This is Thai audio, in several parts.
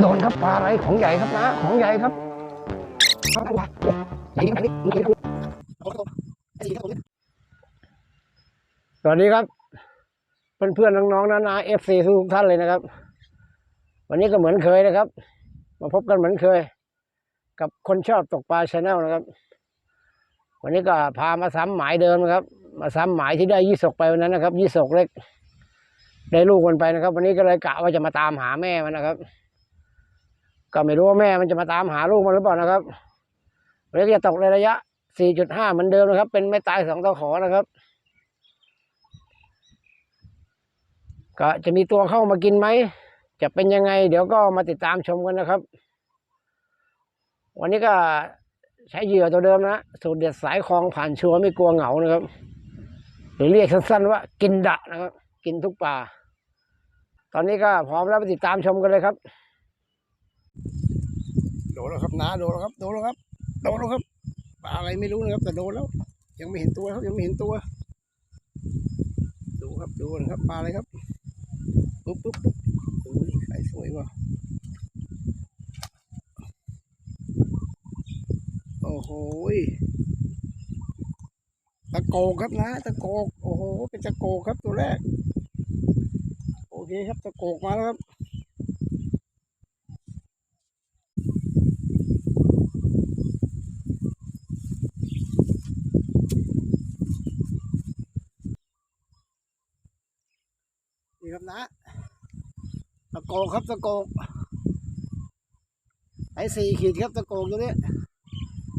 โดนครับปลาอะไรของใหญ่ครับนะของใหญ่ครับใหญ่จริงๆนี่สวัสดีครับ เพื่อนๆน้องๆนานาเอฟซีทุกท่านเลยนะครับ วันนี้ก็เหมือนเคยนะครับ มาพบกันเหมือนเคย กับคนชอบตกปลาชาแนลนะครับ วันนี้ก็พามาซ้ำหมายเดิมนะครับ มาซ้ำหมายที่ได้ยี่สกไปวันนั้นนะครับยี่สกเล็กได้ลูกมันไปนะครับ วันนี้ก็เลยกะว่าจะมาตามหาแม่มันนะครับ ก็ไม่รู้ว่าแม่มันจะมาตามหาลูกมันหรือเปล่านะครับวันนี้ก็จะตกในระยะ 4.5 เหมือนเดิมนะครับ เป็นไม่ตายสองตะขอนะครับ ก็จะมีตัวเข้ามากินไหม จะเป็นยังไง เดี๋ยวก็มาติดตามชมกันนะครับ วันนี้ก็ใช้เหยื่อตัวเดิมนะ สูตรเด็ดสายคลองผ่านชัวร์ไม่กลัวเหงานะครับ หรือเรียกสั้นๆว่ากินดะนะครับ กินทุกปลาตอนนี้ก็พร้อมแล้วไปติดตามชมกันเลยครับ ดนแล้วครับนาโดนแล้วครับโดนแล้วครับโดนแล้วครับปลาอะไรไม่รู้นะครับ แต่โดนแล้ว ยังไม่เห็นตัวครับยังไม่เห็นตัว ดูครับดูนะครับปลาอะไรครับปุ๊บปุ๊บปุ๊บอุ้ยใส่สวยว่ะโอ้โหตะโกกครับนะตะโกกโอ้โหเป็นตะโกกครับตัวแรกโอเคครับตะโกกมาแล้วครับ นะตะโกกครับตะโกกไอ้สี่ขีดครับตะโกกตัวนี้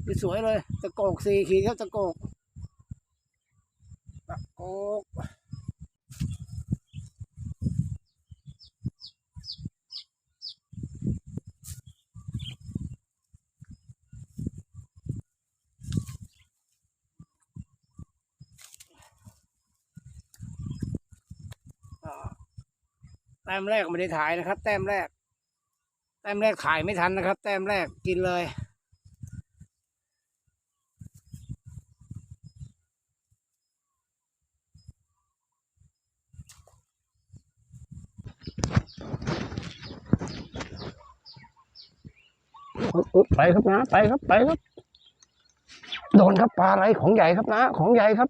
นี่สวยเลยตะโกกสี่ขีดครับตะโกกตะโกก ต้มแรกไม่ได้ถ่ายนะครับ แต้มแรก แต้มแรกถ่ายไม่ทันนะครับ แต้มแรกกินเลย ไปครับนะไปครับไปครับ โดนครับปลาอะไรของใหญ่ครับนะ ของใหญ่ครับ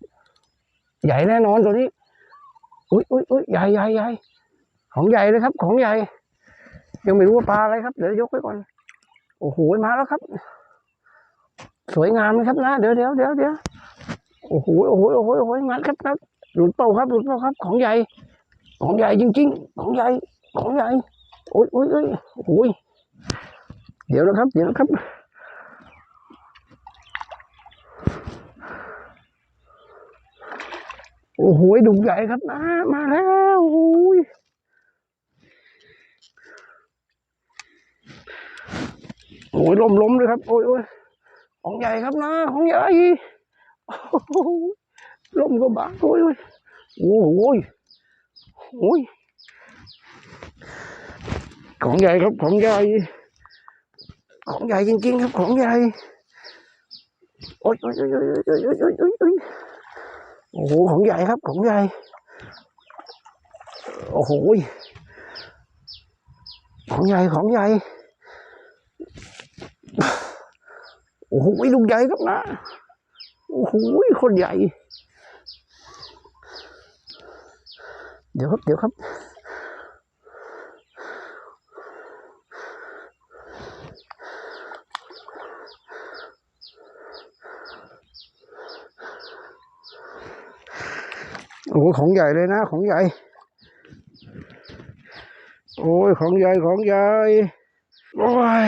ใหญ่แน่นอนตัวนี้ อุ้ยอุ้ยอุ้ยใหญ่ใหญ่ใหญ่ ของใหญ่เลยครับ ของใหญ่ ยังไม่รู้ว่าปลาอะไรครับ เดี๋ยวยกไว้ก่อน โอ้โห มาแล้วครับ สวยงามเลยครับนะ เดี๋ยวเดี๋ยวเดี๋ยวเดี๋ยวโอ้โห โอ้โห โอ้โห โอ้โหงัดครับนะหลุดเป้าครับ หลุดเป้าครับ ของใหญ่ ของใหญ่จริง ๆ ของใหญ่ ของใหญ่ โอ้ยโอ้ยโอ้ยโอ้ยเดี๋ยวนะครับ เดี๋ยวนะครับโอ้โหดุใหญ่ครับนะมาแล้วโอ้ย โอ้ยล้มล้มเลยครับ โอ้ยโอ้ยของใหญ่ครับนะ ของใหญ่ล้มก็บางโอ้ยโอ้ยโอ้โหโอ้ยของใหญ่ครับ ของใหญ่ ของใหญ่จริงๆครับ ของใหญ่ โอ๊ยโอ๊ยโอ๊ยโอ๊ยโอ๊ยโอ๊ยโอ๊ยโอ๊ยโอ๊ยโอ้โห ของใหญ่ครับ ของใหญ่ โอ้โห ของใหญ่ ของใหญ่ โอ้โหลูกใหญ่ครับนะ โอ้โหคนใหญ่ เดี๋ยวครับเดี๋ยวครับ โอ้ของใหญ่เลยนะ ของใหญ่ โอ้ยของใหญ่ของใหญ่ โอ้ย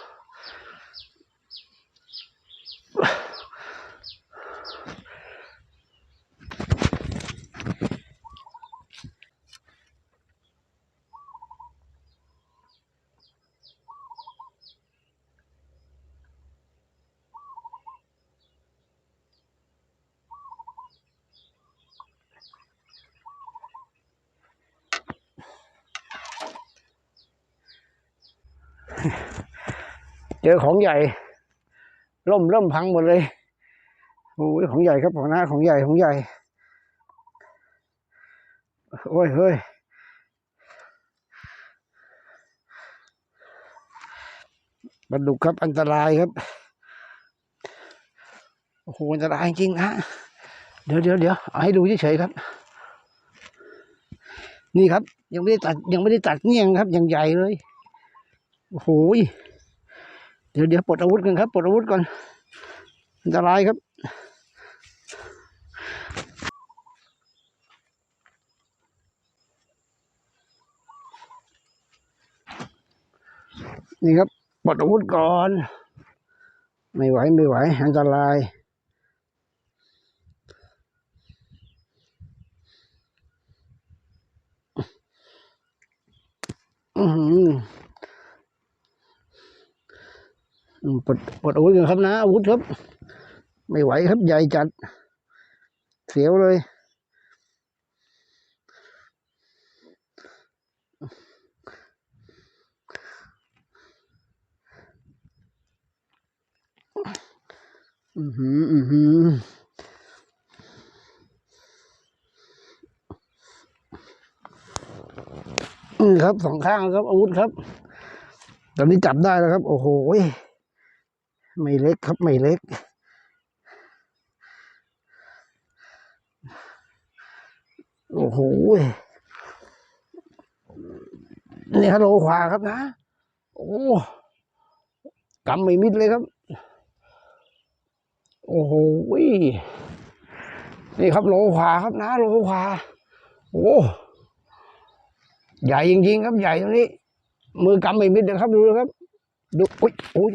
เจอของใหญ่ล่มเริ่มพังหมดเลยโอ้ยของใหญ่ครับของหน้าของใหญ่ของใหญ่โอ้ยเฮ้ยบรรดุครับอันตรายครับโอ้โหอันตรายจริงนะเดี๋ยวเดี๋ยวเดี๋ยวเอาให้ดูเฉยๆครับ นี่ครับ ยังไม่ได้ตัดยังไม่ได้ตัดเงี้ยงครับยังใหญ่เลยโอ้โห เดี๋ยวเดี๋ยวปลดอาวุธกันครับปลดอาวุธก่อนอันตรายครับ นี่ครับปลดอาวุธก่อน ไม่ไหวไม่ไหว อันตรายอือหืออืม ปลดปลดอาวุธกันครับนะอาวุธครับ ไม่ไหวครับใหญ่จัด เสียวเลย อือหือ อือหืออืมครับสองข้างครับอาวุธครับ ตอนนี้จับได้แล้วครับ โอ้โห ไม่เล็กครับไม่เล็ก โอ้โหนี่ฮัลโหลขวาครับนะ โอ้กำไม่มิดเลยครับ โอ้โหยนี่ครับโลขวาครับนะโลขวาโอ้ใหญ่จริงๆครับใหญ่ตรงนี้ มือกำไม่มิดนะครับดูนะครับดูโอ้ยโอ้ย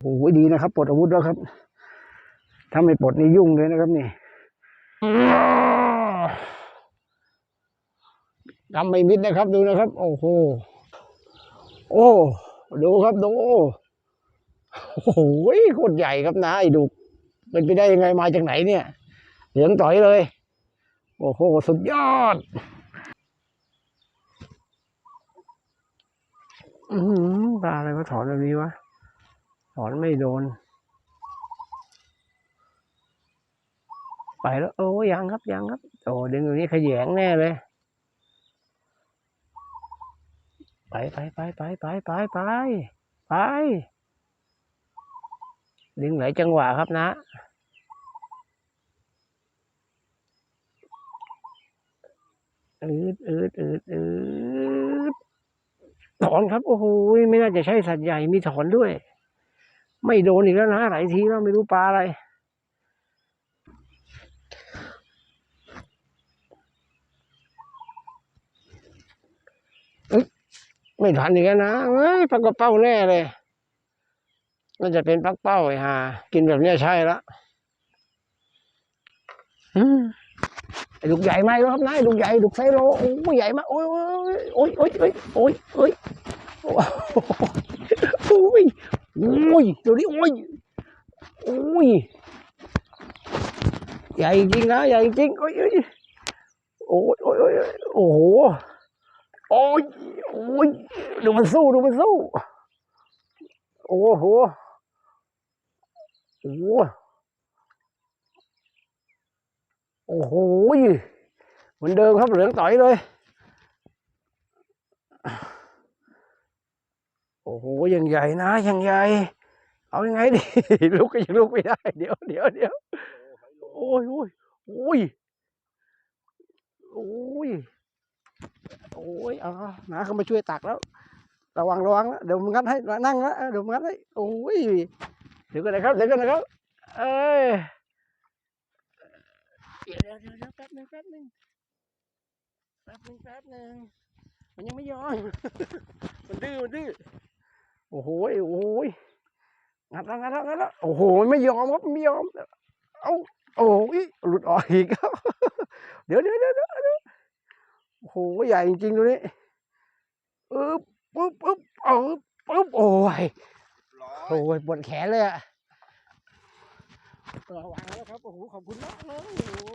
โอ้โหดีนะครับปลดอาวุธแล้วครับถ้าไม่ปลดนี่ยุ่งเลยนะครับนี่กำไม่มิดนะครับ ดูนะครับ โอ้โหโอ้ ดูครับดูโอ้โหโคตรใหญ่ครับนะไอ้ดุกเป็นไปได้ยังไงมาจากไหนเนี่ย เหลืองต่อยเลย โอ้โห สุดยอดอืมปลาอะไรมาถอนแบบนี้วะ ถอนไม่โดน ไปแล้ว โอ้ยังครับยังครับ โอ้ดึงอยู่นี้ขยงแน่เลย ไปไปไปไปไปไปไปไป ดึงหลายจังหวะครับนะอืดอืดอืดอืดถอนครับ โอ้โหไม่น่าจะใช่สัตว์ใหญ่มีถอนด้วย ไม่โดนอีกแล้วนะหลายทีแล้วไม่รู้ปลาอะไร ไม่ทันอีกแล้วนะเอ้ยปลากระเป้าแน่เลยน่าจะเป็นปลาเป้าไอ้ห่ากินแบบเนี้ยใช่ละอืมไอ้ลูกใหญ่ไหมล้วครับนายลูกใหญ่ลูกไซโลโอ้ยใหญ่มากโอ้ยโอ้ยโอ้ยโอ้ยโอ้ยโอ้ยโอ้ย โอ้ยตัวนี้โอ้ยโอ้ยใหญ่จริงนะใหญ่จริงโอ้ยโอ้ยโอ้ยโอ้ยโอ้ยโอ้โหโอ้ยโอ้ยดูมันสู้ดูมันสู้โอ้โหโอ้โหโอ้โหมือนเดิมครับเหลืองต่อยเลย โอ้โหยังใหญ่นะยังใหญ่ เอายังไงดีลุกก็ยังลุกไม่ได้ เดี๋ยวเดี๋ยวเดี๋ยวโอ้ยโอ้ยโอ้ยโอ้ยโอ้ยเอานาเขามาช่วยตักแล้วระวังระวังเดี๋ยวมันงัดให้นั่งนะเดี๋ยวมันงัดให้โอ้ยเดี๋ยวกันนะครับเดี๋ยวกันนะครับเอ้ยเดี๋ยวเดี๋ยวเดี๋ยวแป๊บหนึงแป๊บหนึงแป๊บหนึงแป๊บหนึงมันยังไม่ยอมมันดื้อมันดื้อ โอ้โหโอ้โหงัดแล้วงัดแล้วงัดแล้วโอ้โหไม่ยอมครับไม่ยอมเอาโอ้ยหลุดออกอีกครับเดี๋ยวเดี๋ยวเดี๋ยวเดี๋ยวโอ้โหใหญ่จริงๆตัวนี้อึ๊บปึ๊บปึ๊บเออปึ๊บโอ้ยโอ้ยปวดแขนเลยอะระวังแล้วครับโอ้โหขอบคุณมากเลยโอ้โห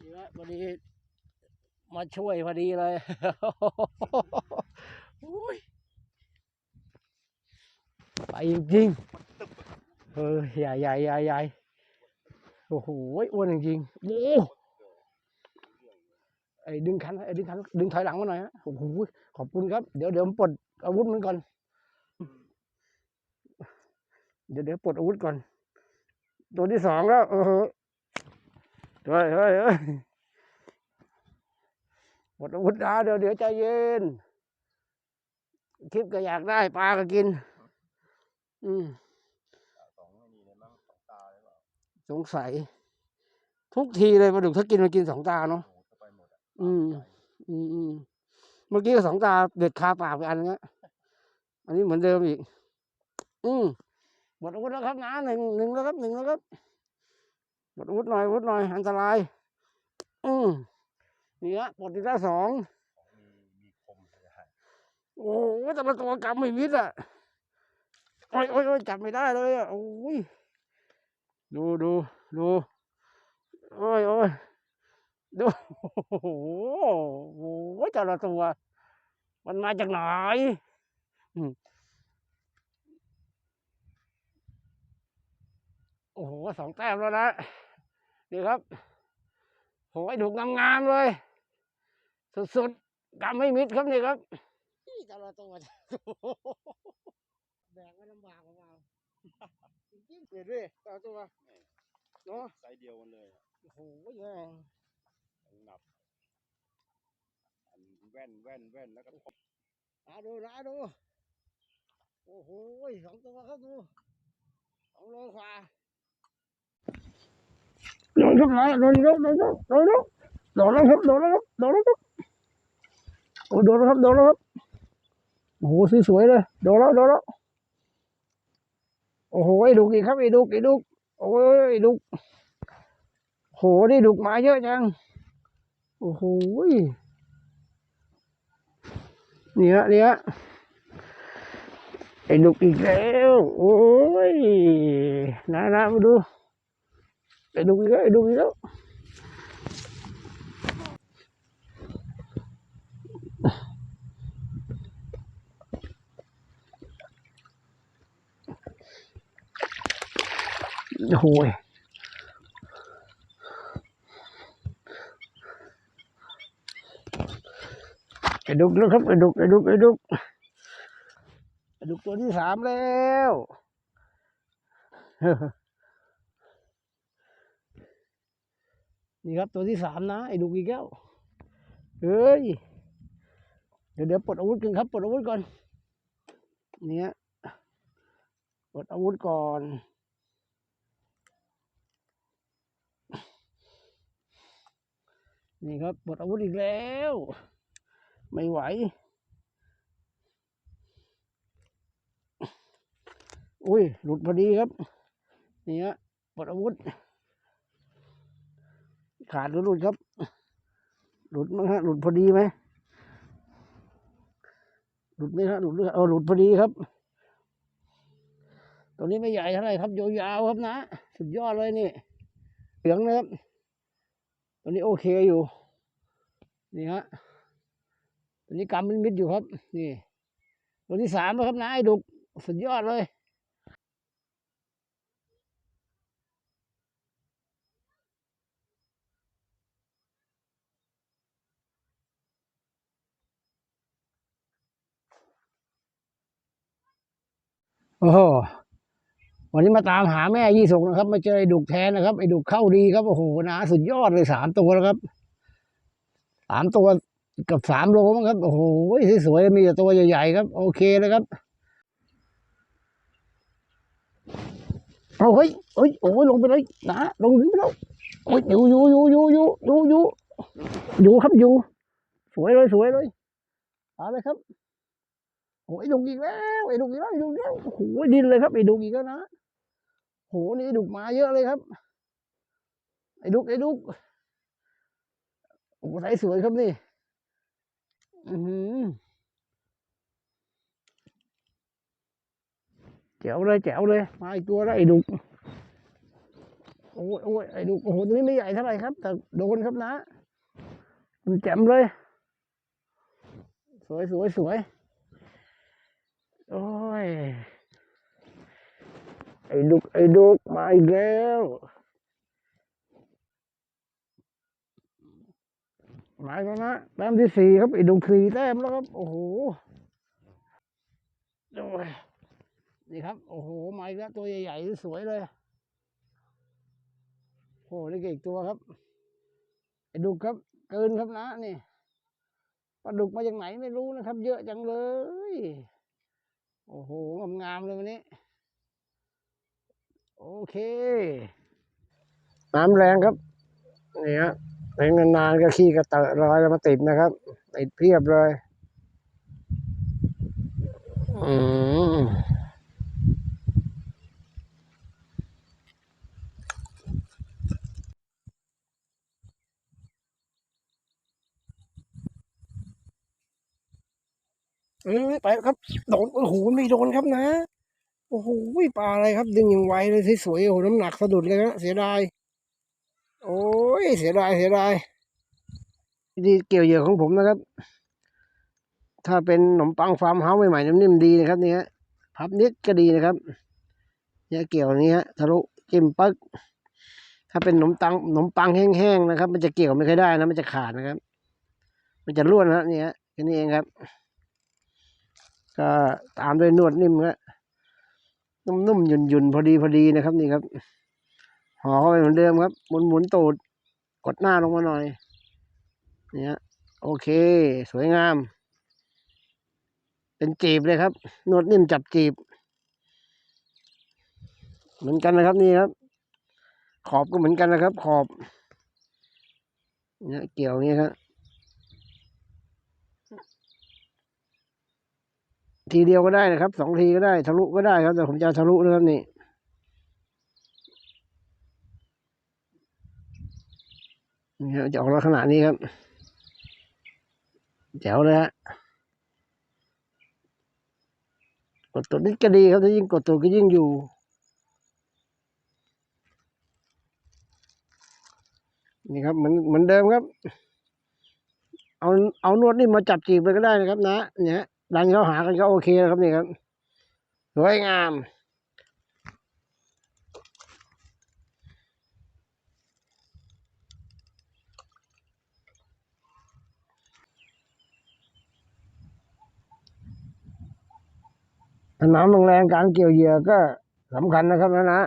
นี่ละพอดีมาช่วยพอดีเลย โอ้ย ไป จริงๆเออใหญ่ใหญ่ใหญ่ใหญ่โอ้โหอ้วนจริงๆโอ้ไอ้ดึงคันไอ้ดึงคันดึงถอยหลังมาหน่อยฮะโอ้โหขอบคุณครับ เดี๋ยวเดี๋ยวผมปลดอาวุธมันก่อน เดี๋ยวเดี๋ยวปลดอาวุธก่อน ตัวที่สองแล้วเออเฮ้ยเฮ้ยเฮ้ยเฮ้ยปลดอาวุธนะเดี๋ยวเดี๋ยวใจเย็นคลิปก็อยากได้ปลาก็กิน อืมสองไม่นี่เลยมั้งสองตาเลยเปล่าสงสัย ทุกทีเลยปลาดุกถ้ากินมันกินสองตาเนาะ โอ้โหเข้าไปหมดอะอืมใหญ่อืมอืมเมื่อกี้ก็สองตาเด็ดคาปากไปอันเงี้ยอันนี้เหมือนเดิมอีก อืมหมดอาวุธแล้วครับนะหนึ่งหนึ่งแล้วครับหนึ่งแล้วครับหมดอาวุธหน่อยอาวุธหน่อยอันตราย อืมนี่ฮะปลดอีกแล้วสอง ของมีมีคมใช่ไหมโอ้โหแต่ละตัวกำไม่มิดอะ โอ้ยโอ้ยโอ้ยจับไม่ได้เลยอะโอ้ยดูดูดูโอ้ยโอ้ยดูโอ้โหโอ้โหแต่ละตัว มันมาจากไหนโอ้โหสองแต้มแล้วนะนี่ครับโอ้ยดุกงามๆเลย สุดๆกำไม่มิดครับนี่ครับแต่ละตัว แบกไม่ลำบากเปล่าจริงๆเปลี่ยนด้วยแต่ละตัวเนาะไซส์เดียวกันเลยอะโอ้โหแย่อันหนับอันแว่นแว่นแว่นแล้วก็คมอาดูนะดู โอ้โหสองตัวครับดูสองโลกว่าโดนครับนะโดนแล้วโดนแล้วโดนแล้วโดนแล้วครับโดนแล้วครับโดนแล้วครับโอ้โดนแล้วครับโดนแล้วครับโอ้โหสวยๆเลยโดนแล้วโดนแล้ว โอ้โหไอ้ดุกอีกครับไอ้ดุกไอ้ดุกโอ้ยไอ้ดุกโหนี่ดุกมาเยอะจังโอ้โหเนี่ยเนี่ยไอ้ดุกอีกแล้วโอ้ยนะนะมาดูไอ้ดุกอีกแล้วไอ้ดุกอีกแล้ว โอ้โหไอ้ดุกแล้วครับไอ้ดุกไอ้ดุกไอ้ดุกไอ้ดุกตัวที่สามแล้วนี่ครับตัวที่สามนะไอ้ดุกอีกแล้วเฮ้ยเดี๋ยวเดี๋ยวปลดอาวุธกันครับปลดอาวุธก่อน เนี่ยปลดอาวุธก่อน นี่ครับปลดอาวุธอีกแล้ว ไม่ไหว อุ้ย หลุดพอดีครับ นี่ฮะปลดอาวุธ ขาดหรือหลุดครับ หลุดมั้งฮะ หลุดพอดีไหม หลุดไหมฮะหลุดหรือเออหลุดพอดีครับตัวนี้ไม่ใหญ่เท่าไหร่ครับยาวๆครับนะ สุดยอดเลยนี่เหลืองนะครับ ตัวนี้โอเคอยู่ นี่ฮะตัวนี้กำมันมิดอยู่ครับ นี่ตัวที่สามแล้วครับนะไอ้ดุกสุดยอดเลยโอ้โห วันนี้มาตามหาแม่ยี่สกนะครับ มาเจอไอ้ดุกแทนนะครับไอ้ดุกเข้าดีครับโอ้โหนะสุดยอดเลยสามตัวแล้วครับสามตัวกับสามโลมั้งครับ โอ้โหสวยๆมีแต่ตัวใหญ่ๆครับ โอเคเลยครับเอาเฮ้ยเฮ้ยโอ้ยลงไปเลยนะลงไปแล้วโอ้ยอยู่อยู่อยู่อยู่อยู่อยู่อยู่อยู่ครับอยู่ สวยเลยสวยเลยเอาเลยครับโอ้ยดุกอีกแล้วไอ้ดุกอีกแล้วไอ้ดุกอีกแล้วโอ้โหดินเลยครับไอ้ดุกอีกแล้วนะ โหนี่ดุกมาเยอะเลยครับ ไอ้ดุกไอ้ดุกโอ้ใสสวยครับนี่อือหือแจ๋วเลยแจ๋วเลย มาอีกตัวแล้วไอ้ดุกโอ้ยโอ้ยไอ้ดุกโอ้โหตัวนี้ไม่ใหญ่เท่าไหร่ครับ แต่โดนครับนะมันแจ่มเลย สวยสวยสวยโอ้ย ไอ้ดุกไอ้ดุกมาอีกแล้วมาแล้วนะแต้มที่สี่ครับไอ้ดุกสี่แต้มแล้วครับ โอ้โหโอ้ยนี่ครับ โอ้โหมาอีกแล้วตัวใหญ่ๆสวยเลยโอ้โหนี่ก็อีกตัวครับไอ้ดุกครับ เกินครับนะนี่ปลาดุกมาจากไหนไม่รู้นะครับ เยอะจังเลย โอ้โหงามๆเลยวันนี้ โอเค น้ำแรงครับนี่ฮะเล่นนานๆก็ขี้กระเตอะลอยแล้วมาติดนะครับติดเพียบเลย อืมเอ้ยไปครับ โดนโอ้โหไม่โดนครับนะ โอ้โหปลาอะไรครับ ดึงอย่างไวเลยสวยๆโอ้โหน้ำหนักสะดุดเลยนะเสียดาย โอ้ยเสียดายเสียดายดีเกี่ยวเหยื่อของผมนะครับ ถ้าเป็นขนมปังฟาร์มเฮาส์ใหม่ๆนิ่มๆดีนะครับเนี่ยพับนิดก็ดีนะครับเนี่ยเกี่ยวอย่างนี้ฮะทะลุจิ้มปึ๊กถ้าเป็นขนมตังขนมปังแห้งๆนะครับ มันจะเกี่ยวไม่ค่อยได้นะมันจะขาดนะครับ มันจะร่วนนะเนี่ยแค่นี้เองครับ ก็ตามด้วยนวดนิ่มครับ นุ่มๆหยุ่นๆพอดีพอดีนะครับ นี่ครับห่อเข้าไปเหมือนเดิมครับหมุนหมุนๆตูดกดหน้าลงมาหน่อย เนี่ยโอเค สวยงาม เป็นจีบเลยครับ นวดนิ่มจับจีบ เหมือนกันนะครับนี่ครับ ขอบก็เหมือนกันนะครับ ขอบ เนี่ยเกี่ยวอย่างนี้ครับ ทีเดียวก็ได้นะครับสองทีก็ได้ ทะลุก็ได้ครับ แต่ผมจะทะลุนะครับนี่นี่จะออกลักษณะนี้ครับแจ๋วเลยฮะกดตัวนี้ก็ดีครับถ้ายิ่งกดตัวก็ยิ่งอยู่ นี่ครับเหมือนเหมือนเดิมครับ เอาเอานวดนี่มาจับจีบไปก็ได้นะครับนะ เนี่ย ดันเขาหากันก็โอเคแล้วครับนี่ครับสวยงามถ้าน้ำแรงการเกี่ยวเหยื่อก็สำคัญนะครับนะนะ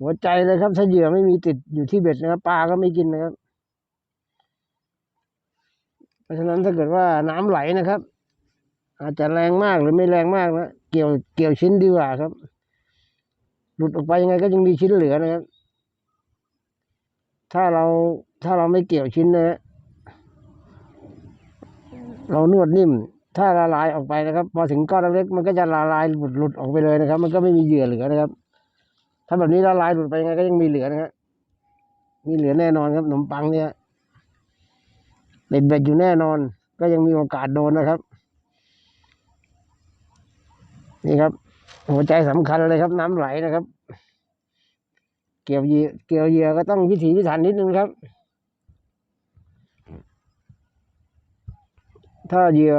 หัวใจเลยครับถ้าเหยื่อไม่มีติดอยู่ที่เบ็ดนะครับปลาก็ไม่กินนะครับ ราะฉะนั้นถ้าเกิดว่าน้ำไหลนะครับ อาจจะแรงมากหรือไม่แรงมากนะเกี่ยวเกี่ยวชิ้นดีกว่าครับ หลุดออกไปยังไงก็ยังมีชิ้นเหลือนะครับ ถ้าเราถ้าเราไม่เกี่ยวชิ้นนะเรานวดนิ่ม ถ้าละลายออกไปนะครับ พอถึงก้อนเล็กมันก็จะละลายหลุดหลุดออกไปเลยนะครับ มันก็ไม่มีเหยื่อเหลือนะครับ ถ้าแบบนี้ละลายหลุดไปยังไงก็ยังมีเหลือนะครับมีเหลือแน่นอนครับขนมปังเนี่ย เบ็ดเบ็ดอยู่แน่นอน ก็ยังมีโอกาสโดนนะครับ นี่ครับ หัวใจสำคัญเลยครับ น้ำไหลนะครับ เกี่ยวเยื่อเกี่ยวเยือก็ต้องวิถีพิถันนิดนึงครับ ถ้าเหยื่อ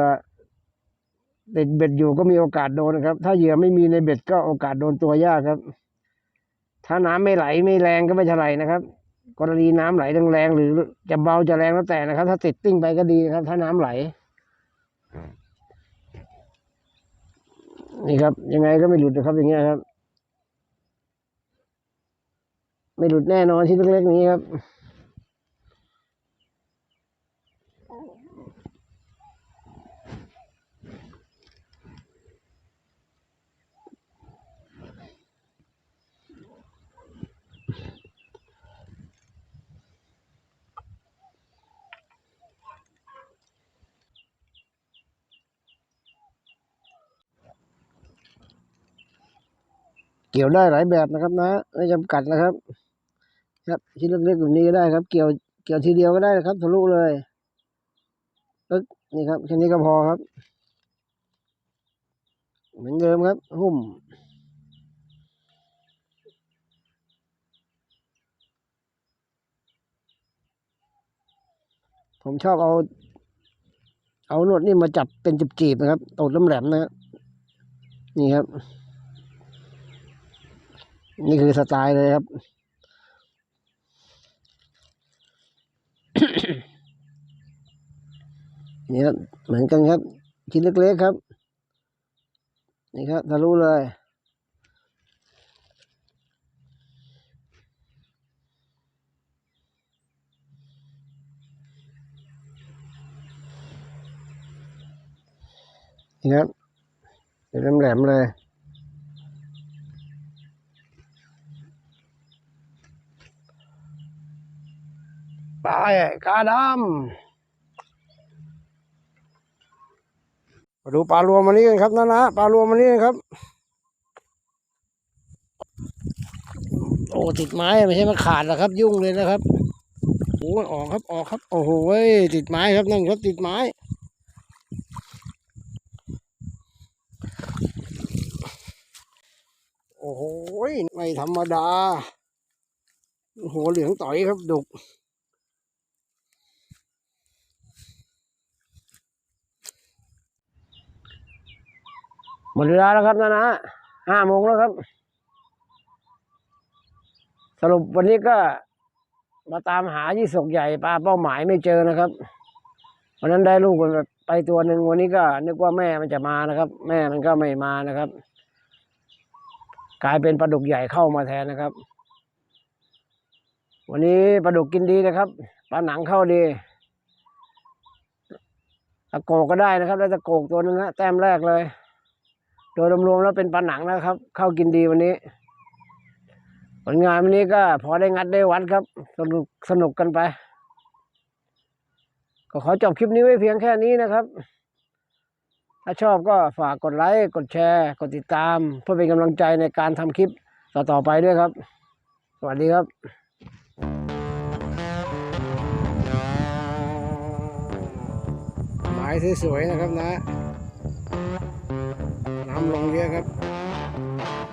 เบ็ดเบ็ดอยู่ก็มีโอกาสโดนนะครับ ถ้าเหยื่อไม่มีในเบ็ดก็โอกาสโดนตัวยากครับ ถ้าน้ำไม่ไหลไม่แรงก็ไม่เท่าไหร่นะครับ กรณีน้ำไหลแรงๆหรือจะเบาจะแรงแล้วแต่นะครับ ถ้าติดติ้งไปก็ดีนะครับ ถ้าน้ำไหลนี่ครับ ยังไงก็ไม่หลุดนะครับ อย่างเงี้ยครับ ไม่หลุดแน่นอนที่เล็กๆนี้ครับ เกี่ยวได้หลายแบบนะครับนะไม่จำกัดนะครับ ครับชิ้นเล็กๆแบบนี้ก็ได้ครับ เกี่ยวเกี่ยวทีเดียวก็ได้นะครับทะลุเลยปึ๊กนี่ครับแค่นี้ก็พอครับ เหมือนเดิมครับ หุ้มผมชอบเอา เอานวดนี่มาจับเป็นจีบๆนะครับตูดแหลมๆนะครับนี่ครับ นี่คือสไตล์เลยครับ นี่ครับเหมือนกันครับ ชิ้นเล็กๆครับ นี่ครับทะลุเลยนี่ครับเป็นแหลมๆเลยาย กาดำมาดูปลารวมมันนี้กันครับนะนะปลารวมมันนี้กันครับ โอ้ติดไม้ไม่ใช่มันขาดหรอกครับ ยุ่งเลยนะครับโอ้ยออกครับออกครับ โอ้โอ้ยติดไม้ครับนั่นครับติดไม้โอ้โหไม่ธรรมดาโอ้โหเหลืองต่อยครับดุก หมดเวลาแล้วครับนะนะห้าโมงแล้วครับ สรุปวันนี้ก็มาตามหายี่สกใหญ่ปลาเป้าหมายไม่เจอนะครับวันนั้นได้ลูกไปตัวหนึ่งวันนี้ก็นึกว่าแม่มันจะมานะครับ แม่มันก็ไม่มานะครับ กลายเป็นปลาดุกใหญ่เข้ามาแทนนะครับ วันนี้ปลาดุกกินดีนะครับปลาหนังเข้าดีตะโกกก็ได้นะครับ ได้ตะโกกตัวนึงฮะแต้มแรกเลย โดยรวมๆแล้วเป็นปลาหนังนะครับ เข้ากินดีวันนี้ ผลงานวันนี้ก็พอได้งัดได้วัดครับ สนุกสนุกกันไป ก็ขอจบคลิปนี้ไว้เพียงแค่นี้นะครับ ถ้าชอบก็ฝากกดไลค์กดแชร์ กดติดตาม เพื่อเป็นกำลังใจในการทำคลิปต่อๆไปด้วยครับ สวัสดีครับหมายสวยๆนะครับนะำลงเยอะครับ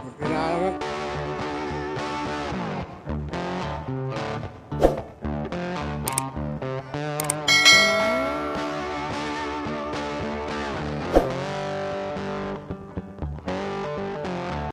หมดเวลาแล้วครับ